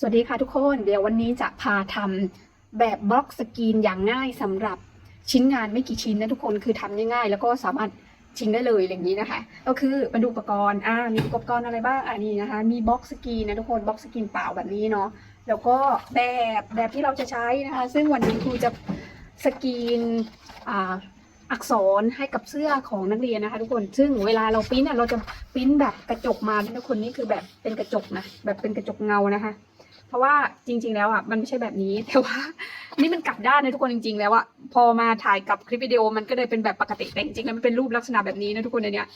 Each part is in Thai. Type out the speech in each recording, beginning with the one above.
สวัสดีค่ะทุกคน เดี๋ยววันนี้จะพาทำแบบบล็อกสกรีนอย่างง่ายสำหรับชิ้นงานไม่กี่ชิ้นนะทุกคนคือทำง่ายๆ แล้วก็สามารถชิงได้เลยอย่างนี้นะคะ ก็คือมาดูอุปกรณ์อ่ามีอุปกรณ์อะไรบ้างอันนี้นะคะ มีบล็อกสกรีนนะทุกคนบล็อกสกรีนเปล่าแบบนี้เนาะแล้วก็แบบแบบที่เราจะใช้นะคะ ซึ่งวันนี้ครูจะสกรีนอ่าอักษรให้กับเสื้อของนักเรียนนะคะ ทุกคน ซึ่งเวลาเราปิ้นอะเราจะปิ้นแบบกระจกมาทุกคนนี่คือแบบเป็นกระจกนะแบบเป็นกระจกเงานะคะ เพราะว่าจริง ๆ แล้วอะมันไม่ใช่แบบนี้ แต่ว่า นี่มันกลับด้านนะทุกคนจริง ๆ แล้วอะพอมาถ่ายกับคลิปวิดีโอมันก็เลยเป็นแบบปกติแต่จริงๆแล้วมันเป็นรูปลักษณะแบบนี้นะทุกคนในเนี้ย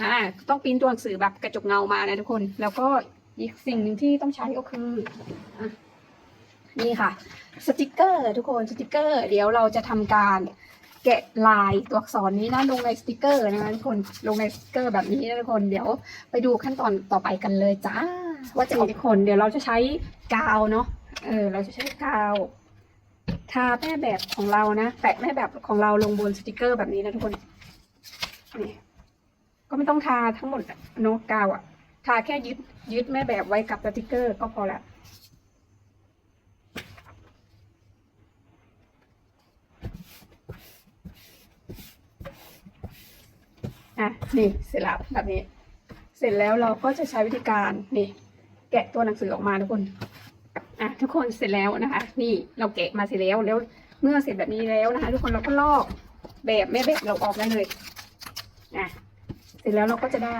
อ่าต้องปิ้นตัวหนังสือแบบกระจกเงามานะทุกคน แล้วก็อีกสิ่งหนึ่งที่ต้องใช้ก็คืออะนี่ค่ะ สติกเกอร์ทุกคนสติกเกอร์ เดี๋ยวเราจะทำการแกะลายตัวอักษรนี้นะลงในสติกเกอร์นะคะทุกคนลงในสติกเกอร์แบบนี้นะทุกคนเดี๋ยวไปดูขั้นตอนต่อไปกันเลยจ้า ว่าจะออกคนเดี๋ยวเราจะใช้กาวเนาะเออเราจะใช้กาว ทาแม่แบบของเรานะแปะแม่แบบของเราลงบนสติกเกอร์แบบนี้นะทุกคนนี่ก็ไม่ต้องทาทั้งหมดเนาะกาวอะทาแค่ยึดยึดแม่แบบไว้กับสติกเกอร์ก็พอละอะนี่เสร็จแล้วแบบนี้ เสร็จแล้วเราก็จะใช้วิธีการนี่ แกะตัวหนังสือออกมาทุกคนอะทุกคนเสร็จแล้วนะคะ นี่เราแกะมาเสร็จแล้วแล้วเมื่อเสร็จแบบนี้แล้วนะคะ ทุกคนเราก็ลอกแบบแม่แบบเราออกได้เลยอะเสร็จแล้วเราก็จะได้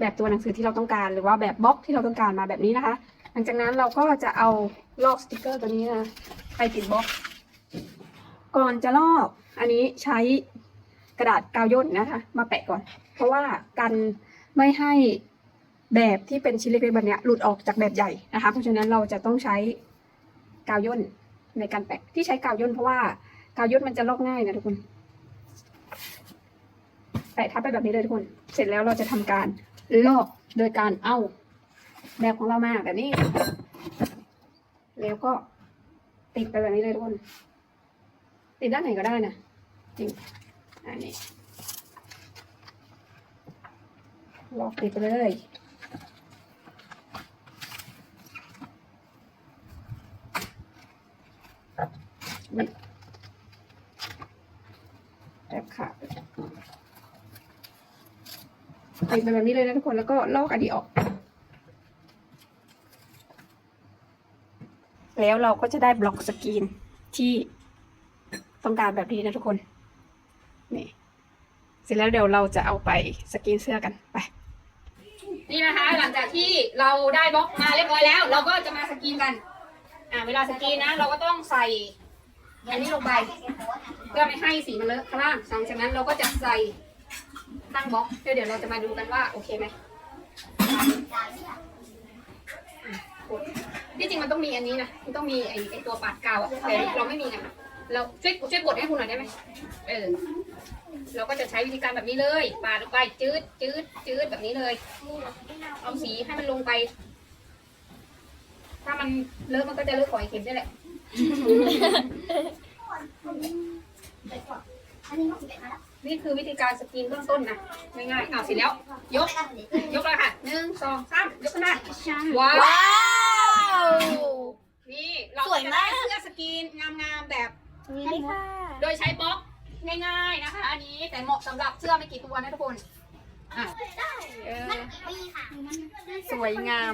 แบบตัวหนังสือที่เราต้องการหรือว่าแบบบล็อกที่เราต้องการมาแบบนี้นะคะ หลังจากนั้นเราก็จะเอาลอกสติกเกอร์ตัวนี้นะไปติดบล็อกก่อนจะลอกอันนี้ใช้กระดาษกาวย่นนะคะ มาแปะก่อน เพราะว่ากันไม่ให้ แบบที่เป็นชิ้นเล็กๆแบบนี้หลุดออกจากแบบใหญ่นะคะ เพราะฉะนั้นเราจะต้องใช้กาวย่นในการแปะที่ใช้กาวย่นเพราะว่ากาวย่นมันจะลอกง่ายนะทุกคน แปะทับไปแบบนี้เลยทุกคน เสร็จแล้วเราจะทำการลอกโดยการเอาแบบของเรามาแบบนี้ แล้วก็ติดไปแบบนี้เลยทุกคน ติดด้านไหนก็ได้นะจริงอันนี้ลอกติดไปเลย นี่แอบขาดติดไปแบบนี้เลยนะทุกคนแล้วก็ลอกอันนี้ออก แล้วเราก็จะได้บล็อกสกรีนที่ต้องการแบบนี้นะทุกคน นี่ เสร็จแล้วเดี๋ยวเราจะเอาไปสกรีนเสื้อกันไปนี่นะคะ หลังจากที่เราได้บล็อกมาเรียบร้อยแล้ว เราก็จะมาสกรีนกัน อ่าเวลาสกรีนนะ เราก็ต้องใส่ อันนี้ลงไปเพื่อไม่ให้สีมันเลอะข้างล่างหลังจากนั้นเราก็จะใส่ตั้งบล็อกแล้วเดี๋ยวเราจะมาดูกันว่าโอเคไหมกดที่จริงมันต้องมีอันนี้นะ มันต้องมีไอ้ไอ้ตัวปาดกาวอะแต่เราไม่มีนะเราช่วยช่วยกดให้คุณหน่อยได้ไหมเออ เราก็จะใช้วิธีการแบบนี้เลย ปาดลงไปจืดจืดจืดแบบนี้เลย เอาสีให้มันลงไป ถ้ามันเลอะมันก็จะเลอะฝอยเข็มได้แหละ นี่คือวิธีการสกรีนเบื้องต้นนะง่ายๆเอาเสร็จแล้ว ยก ยกเลยค่ะหนึ่งสองสามยกขึ้นมาว้าวว้าว นี่เราสวยจะมาได้ก เสื้อสกรีนงามๆแบบ นี่ค่ะโดยใช้บล็อกง่ายๆนะคะ อันนี้แต่เหมาะสำหรับเสื้อไม่กี่ตัวนะทุกคนอะเออสวยงาม